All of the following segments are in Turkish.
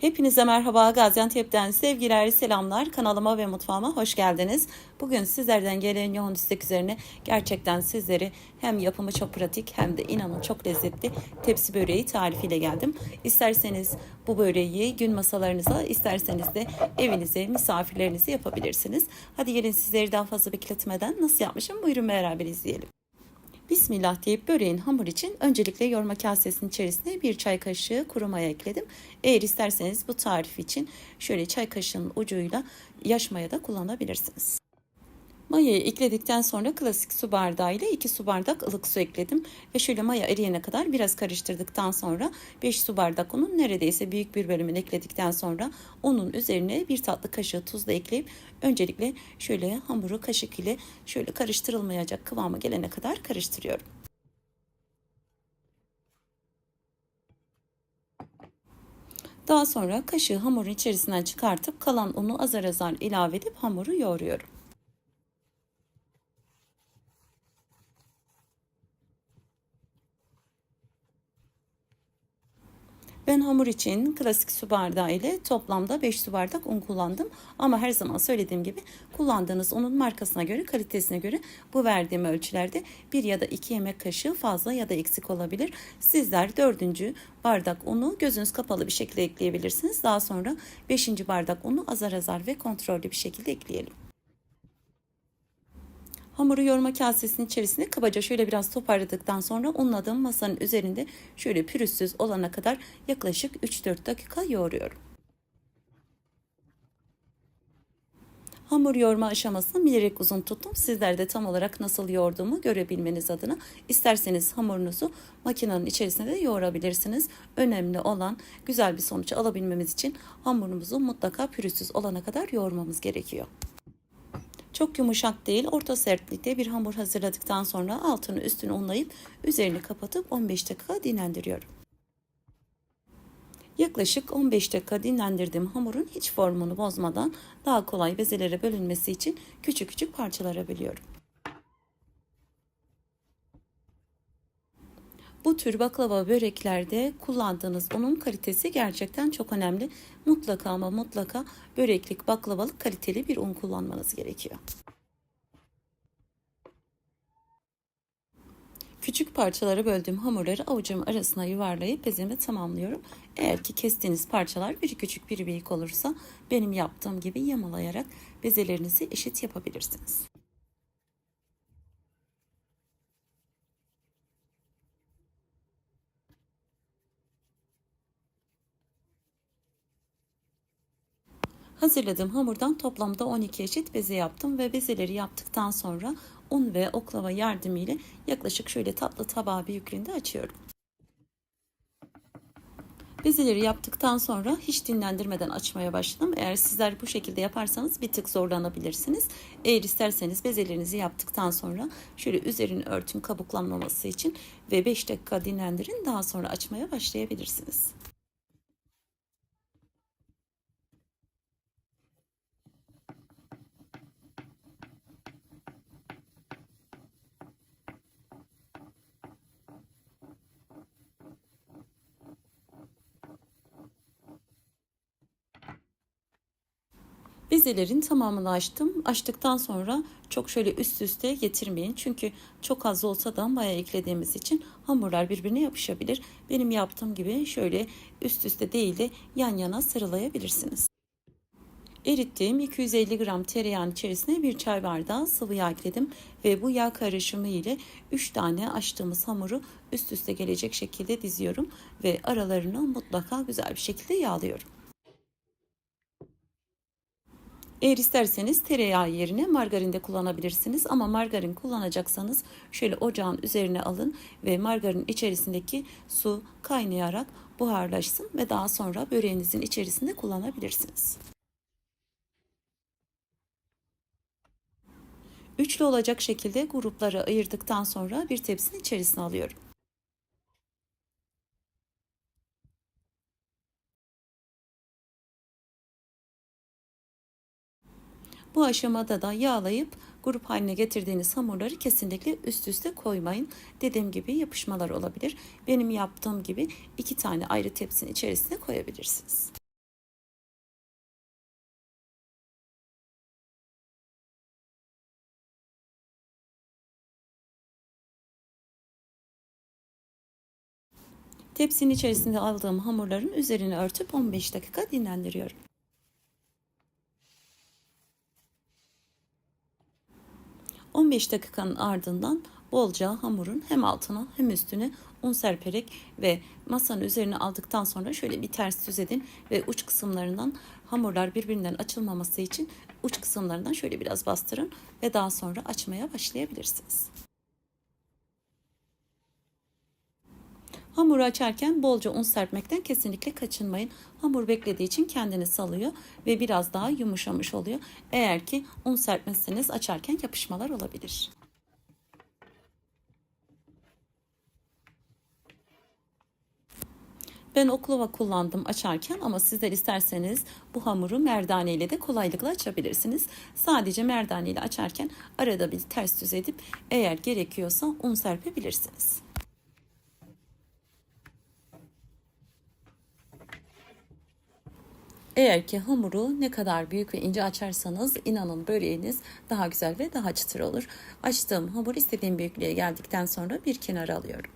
Hepinize merhaba Gaziantep'ten sevgiler, selamlar. Kanalıma ve mutfağıma hoş geldiniz. Bugün sizlerden gelen yoğun istek üzerine gerçekten sizleri hem yapımı çok pratik hem de inanın çok lezzetli tepsi böreği tarifiyle geldim. İsterseniz bu böreği gün masalarınıza, isterseniz de evinize, misafirlerinize yapabilirsiniz. Hadi gelin sizleri daha fazla bekletmeden nasıl yapmışım buyurun beraber izleyelim. Bismillah deyip böreğin hamur için öncelikle yoğurma kasesinin içerisine bir çay kaşığı kuru maya ekledim. Eğer isterseniz bu tarif için şöyle çay kaşığının ucuyla yaş maya da kullanabilirsiniz. Mayayı ekledikten sonra klasik su bardağı ile 2 su bardak ılık su ekledim. Ve şöyle maya eriyene kadar biraz karıştırdıktan sonra 5 su bardak unun neredeyse büyük bir bölümünü ekledikten sonra unun üzerine bir tatlı kaşığı tuz da ekleyip öncelikle şöyle hamuru kaşık ile şöyle karıştırılmayacak kıvama gelene kadar karıştırıyorum. Daha sonra kaşığı hamurun içerisinden çıkartıp kalan unu azar azar ilave edip hamuru yoğuruyorum. Ben hamur için klasik su bardağı ile toplamda 5 su bardak un kullandım. Ama her zaman söylediğim gibi kullandığınız unun markasına göre, kalitesine göre bu verdiğim ölçülerde 1 ya da 2 yemek kaşığı fazla ya da eksik olabilir. Sizler 4. bardak unu gözünüz kapalı bir şekilde ekleyebilirsiniz. Daha sonra 5. bardak unu azar azar ve kontrollü bir şekilde ekleyelim. Hamuru yoğurma kasesinin içerisine kabaca şöyle biraz toparladıktan sonra unladığım masanın üzerinde şöyle pürüzsüz olana kadar yaklaşık 3-4 dakika yoğuruyorum. Hamur yoğurma aşamasını bilerek uzun tuttum. Sizler de tam olarak nasıl yoğurduğumu görebilmeniz adına isterseniz hamurunuzu makinenin içerisinde de yoğurabilirsiniz. Önemli olan güzel bir sonuç alabilmemiz için hamurumuzu mutlaka pürüzsüz olana kadar yoğurmamız gerekiyor. Çok yumuşak değil, orta sertlikte bir hamur hazırladıktan sonra altını üstünü unlayıp üzerini kapatıp 15 dakika dinlendiriyorum. Yaklaşık 15 dakika dinlendirdiğim hamurun hiç formunu bozmadan daha kolay bezelere bölünmesi için küçük küçük parçalara bölüyorum. Bu tür baklava böreklerde kullandığınız unun kalitesi gerçekten çok önemli. Mutlaka ama mutlaka böreklik, baklavalık kaliteli bir un kullanmanız gerekiyor. Küçük parçalara böldüğüm hamurları avucumun arasına yuvarlayıp bezemi tamamlıyorum. Eğer ki kestiğiniz parçalar biri küçük biri büyük olursa benim yaptığım gibi yamalayarak bezelerinizi eşit yapabilirsiniz. Hazırladığım hamurdan toplamda 12 eşit beze yaptım ve bezeleri yaptıktan sonra un ve oklava yardımıyla yaklaşık şöyle tatlı tabağı büyüklüğünde açıyorum. Bezeleri yaptıktan sonra hiç dinlendirmeden açmaya başladım. Eğer sizler bu şekilde yaparsanız bir tık zorlanabilirsiniz. Eğer isterseniz bezelerinizi yaptıktan sonra şöyle üzerini örtün kabuklanmaması için ve 5 dakika dinlendirin. Daha sonra açmaya başlayabilirsiniz. Bezelerin tamamını açtım. Açtıktan sonra çok şöyle üst üste getirmeyin. Çünkü çok az olsa da maya eklediğimiz için hamurlar birbirine yapışabilir. Benim yaptığım gibi şöyle üst üste değil de yan yana sıralayabilirsiniz. Erittiğim 250 gram tereyağın içerisine bir çay bardağı sıvı yağ ekledim ve bu yağ karışımı ile 3 tane açtığımız hamuru üst üste gelecek şekilde diziyorum ve aralarını mutlaka güzel bir şekilde yağlıyorum. Eğer isterseniz tereyağı yerine margarin de kullanabilirsiniz ama margarin kullanacaksanız şöyle ocağın üzerine alın ve margarin içerisindeki su kaynayarak buharlaşsın ve daha sonra böreğinizin içerisinde kullanabilirsiniz. Üçlü olacak şekilde gruplara ayırdıktan sonra bir tepsinin içerisine alıyorum. Bu aşamada da yağlayıp grup haline getirdiğiniz hamurları kesinlikle üst üste koymayın. Dediğim gibi yapışmalar olabilir. Benim yaptığım gibi iki tane ayrı tepsinin içerisine koyabilirsiniz. Tepsinin içerisinde aldığım hamurların üzerine örtüp 15 dakika dinlendiriyorum. ...15 dakikanın ardından bolca hamurun hem altına hem üstüne un serperek ve masanın üzerine aldıktan sonra şöyle bir ters düz edin ve uç kısımlarından hamurlar birbirinden açılmaması için uç kısımlarından şöyle biraz bastırın ve daha sonra açmaya başlayabilirsiniz. Hamuru açarken bolca un serpmekten kesinlikle kaçınmayın. Hamur beklediği için kendini salıyor ve biraz daha yumuşamış oluyor. Eğer ki un serpmezseniz açarken yapışmalar olabilir. Ben oklava kullandım açarken ama sizler isterseniz bu hamuru merdane ile de kolaylıkla açabilirsiniz. Sadece merdane ile açarken arada bir ters düz edip eğer gerekiyorsa un serpebilirsiniz. Eğer ki hamuru ne kadar büyük ve ince açarsanız inanın böreğiniz daha güzel ve daha çıtır olur. Açtığım hamur istediğim büyüklüğe geldikten sonra bir kenara alıyorum.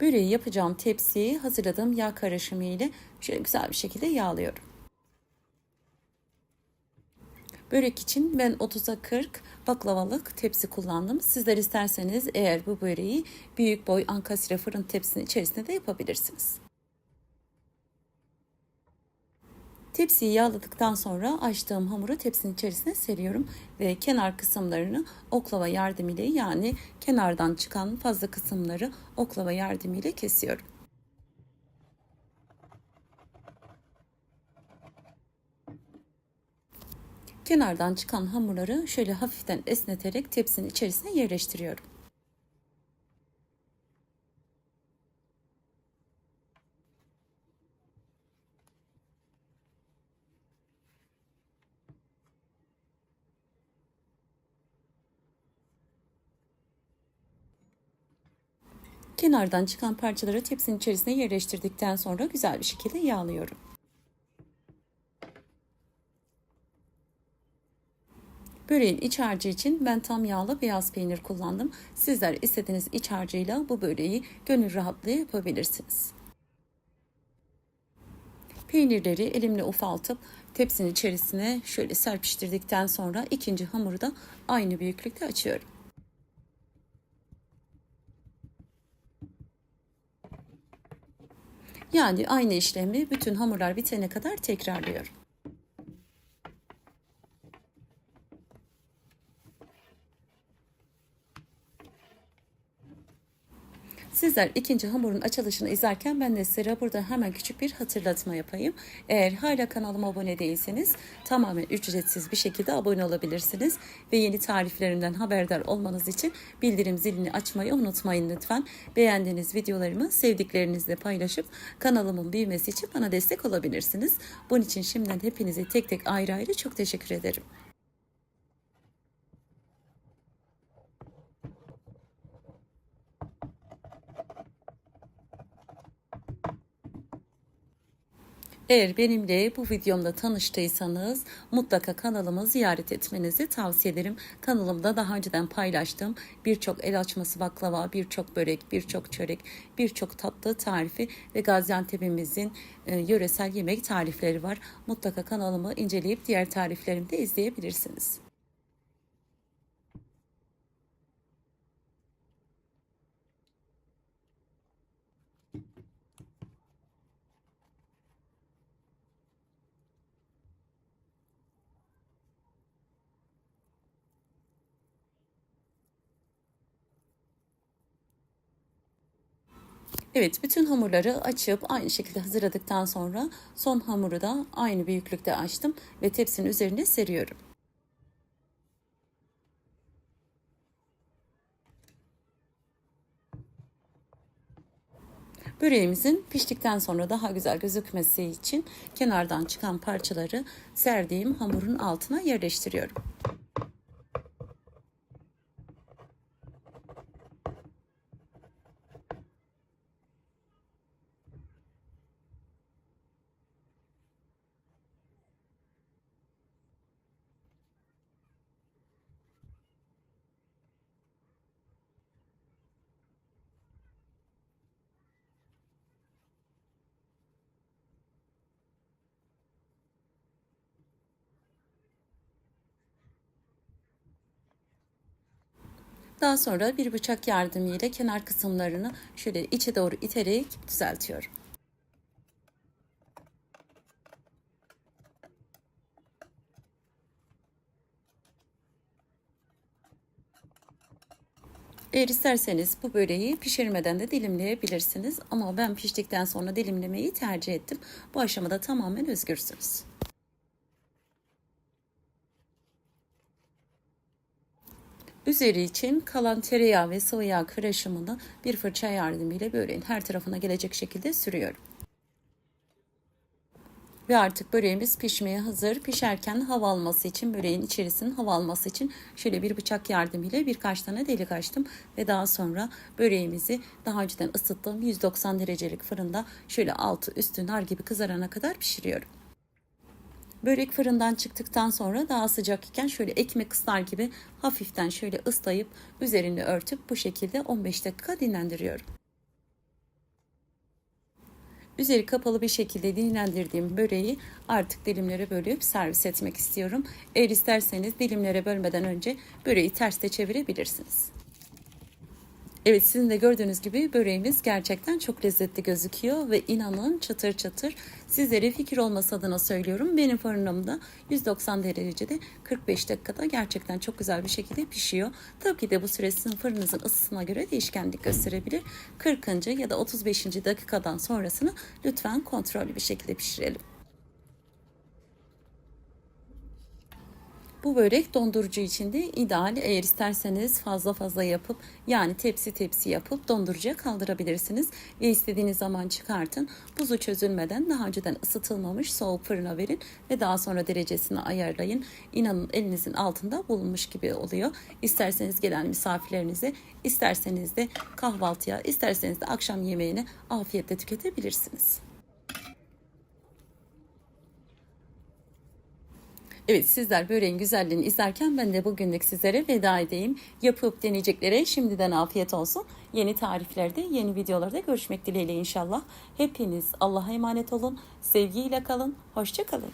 Böreği yapacağım tepsiyi hazırladığım yağ karışımı ile şöyle güzel bir şekilde yağlıyorum. Börek için ben 30'a 40 baklavalık tepsi kullandım. Sizler isterseniz eğer bu böreği büyük boy ankastre fırın tepsinin içerisinde de yapabilirsiniz. Tepsiyi yağladıktan sonra açtığım hamuru tepsinin içerisine seriyorum ve kenar kısımlarını oklava yardımıyla yani kenardan çıkan fazla kısımları oklava yardımıyla kesiyorum. Kenardan çıkan hamurları şöyle hafiften esneterek tepsinin içerisine yerleştiriyorum. Kenardan çıkan parçaları tepsinin içerisine yerleştirdikten sonra güzel bir şekilde yağlıyorum. Böreğin iç harcı için ben tam yağlı beyaz peynir kullandım. Sizler istediğiniz iç harcıyla bu böreği gönül rahatlığı yapabilirsiniz. Peynirleri elimle ufaltıp tepsinin içerisine şöyle serpiştirdikten sonra ikinci hamuru da aynı büyüklükte açıyorum. Yani aynı işlemi bütün hamurlar bitene kadar tekrarlıyorum. Sizler ikinci hamurun açılışını izlerken ben de size burada hemen küçük bir hatırlatma yapayım. Eğer hala kanalıma abone değilseniz tamamen ücretsiz bir şekilde abone olabilirsiniz. Ve yeni tariflerimden haberdar olmanız için bildirim zilini açmayı unutmayın lütfen. Beğendiğiniz videolarımı sevdiklerinizle paylaşıp kanalımın büyümesi için bana destek olabilirsiniz. Bunun için şimdiden hepinize tek tek ayrı ayrı çok teşekkür ederim. Eğer benimle bu videomda tanıştıysanız mutlaka kanalımı ziyaret etmenizi tavsiye ederim. Kanalımda daha önceden paylaştığım birçok el açması baklava, birçok börek, birçok çörek, birçok tatlı tarifi ve Gaziantep'imizin e, yöresel yemek tarifleri var. Mutlaka kanalımı inceleyip diğer tariflerimi de izleyebilirsiniz. Evet bütün hamurları açıp aynı şekilde hazırladıktan sonra son hamuru da aynı büyüklükte açtım ve tepsinin üzerine seriyorum. Böreğimizin piştikten sonra daha güzel gözükmesi için kenardan çıkan parçaları serdiğim hamurun altına yerleştiriyorum. Daha sonra bir bıçak yardımıyla kenar kısımlarını şöyle içe doğru iterek düzeltiyorum. Eğer isterseniz bu böreği pişirmeden de dilimleyebilirsiniz. Ama ben piştikten sonra dilimlemeyi tercih ettim. Bu aşamada tamamen özgürsünüz. Üzeri için kalan tereyağı ve sıvı yağ karışımını bir fırça yardımıyla böreğin her tarafına gelecek şekilde sürüyorum. Ve artık böreğimiz pişmeye hazır. Pişerken hava alması için, böreğin içerisinin hava alması için şöyle bir bıçak yardımıyla birkaç tane delik açtım. Ve daha sonra böreğimizi daha önceden ısıttığım 190 derecelik fırında şöyle altı üstü nar gibi kızarana kadar pişiriyorum. Börek fırından çıktıktan sonra daha sıcak iken şöyle ekmek ıslar gibi hafiften şöyle ıslayıp üzerini örtüp bu şekilde 15 dakika dinlendiriyorum. Üzeri kapalı bir şekilde dinlendirdiğim böreği artık dilimlere bölüp servis etmek istiyorum. Eğer isterseniz dilimlere bölmeden önce böreği ters de çevirebilirsiniz. Evet sizin de gördüğünüz gibi böreğimiz gerçekten çok lezzetli gözüküyor ve inanın çıtır çıtır. Sizlere fikir olması adına söylüyorum. Benim fırınımda 190 derecede 45 dakikada gerçekten çok güzel bir şekilde pişiyor. Tabii ki de bu süre sizin fırınınızın ısısına göre değişkenlik gösterebilir. 40. ya da 35. dakikadan sonrasını lütfen kontrollü bir şekilde pişirelim. Bu börek dondurucu için de ideal. Eğer isterseniz fazla fazla yapıp yani tepsi tepsi yapıp dondurucuya kaldırabilirsiniz. Ve istediğiniz zaman çıkartın. Buzu çözülmeden daha önceden ısıtılmamış soğuk fırına verin ve daha sonra derecesini ayarlayın. İnanın elinizin altında bulunmuş gibi oluyor. İsterseniz gelen misafirlerinize, isterseniz de kahvaltıya, isterseniz de akşam yemeğine afiyetle tüketebilirsiniz. Evet sizler böreğin güzelliğini izlerken ben de bugünlük sizlere veda edeyim. Yapıp deneyeceklere şimdiden afiyet olsun. Yeni tariflerde, yeni videolarda görüşmek dileğiyle inşallah. Hepiniz Allah'a emanet olun. Sevgiyle kalın. Hoşça kalın.